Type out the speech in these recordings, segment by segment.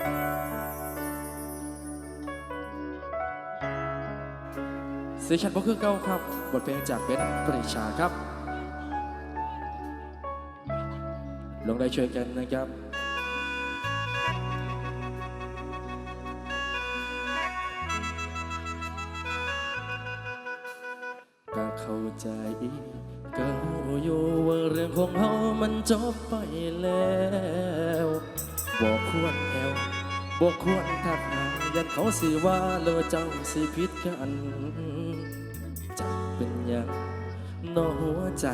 เสียชันบ่คือเก้าครับ บทเพลงจากเบนปริชาครับ ลงได้ช่วยกันนะครับก็เข้าใจก็รู้อยู่ว่าเรื่องของเฮามันจบไปแล้ว บอกควรแอวบอกควรทักหายันเขาสิว่าเลอเจ้าสิผิดกันจะเป็นอย่างนอหัวใจ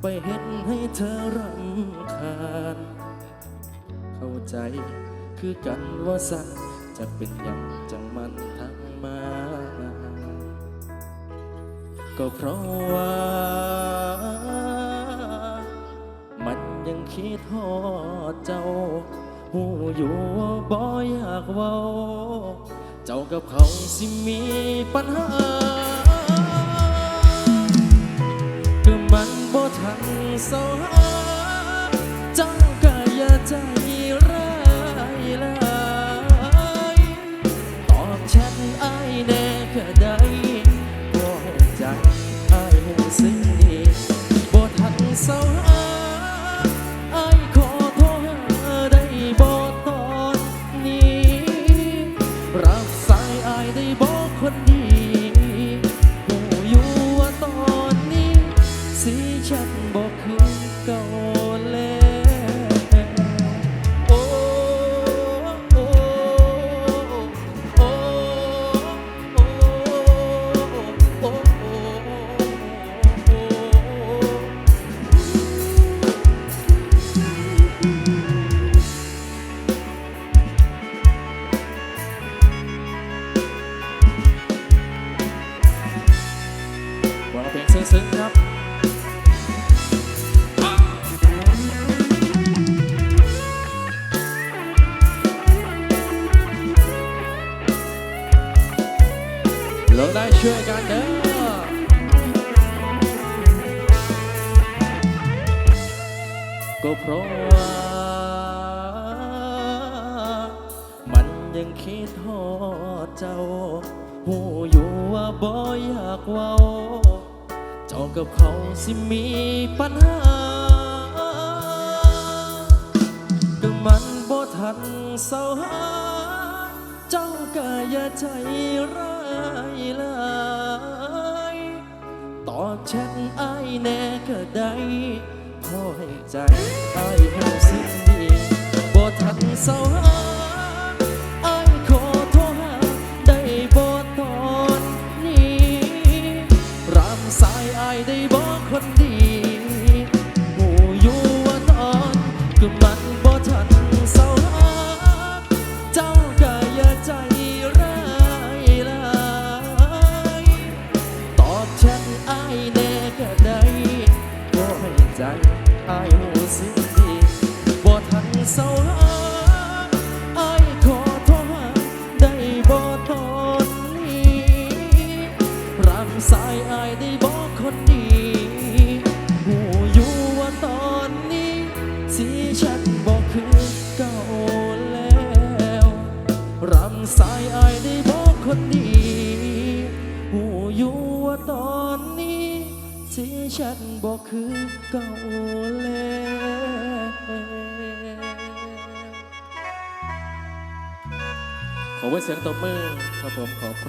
ไปเห็นให้เธอรำคาญเข้าใจคือกันว่าสันจะเป็นอย่างจังมันทั้งมา ก็เพราะว่า มันยังคิดทอดเจ้า หูอยู่ว่าบ่อยากเว้า เจ้ากับเขาสิมีปัญหาก็มันบ่ทันเศร้า ซึ้งครับเราได้ช่วยกันเด้อก็เพราะว่า มันยังคิดทอดเจ้าหูอยู่ว่าบ่อยากเว้า เจ้ากับเขาสิมีปัญหาก็มันบ่ทันเศร้าหาเจ้าก็อย่าใจร้ายลายตอบแชทอ้แน่ก็ได้พอให้ใจไอ้เห็นสิ่งดีบ่ทันเศร้าหา อ้ายหูสึกดีบ่ทันเศร้าหาอ้ายขอโทษได้บ่ตอนนี้รับสายอายได้บอกคนดีหูอยู่ว่าตอนนี้สีฉัน สีฉันบอกคือเก่าแล้วขอไว้เสียงตบมือครับผมขอ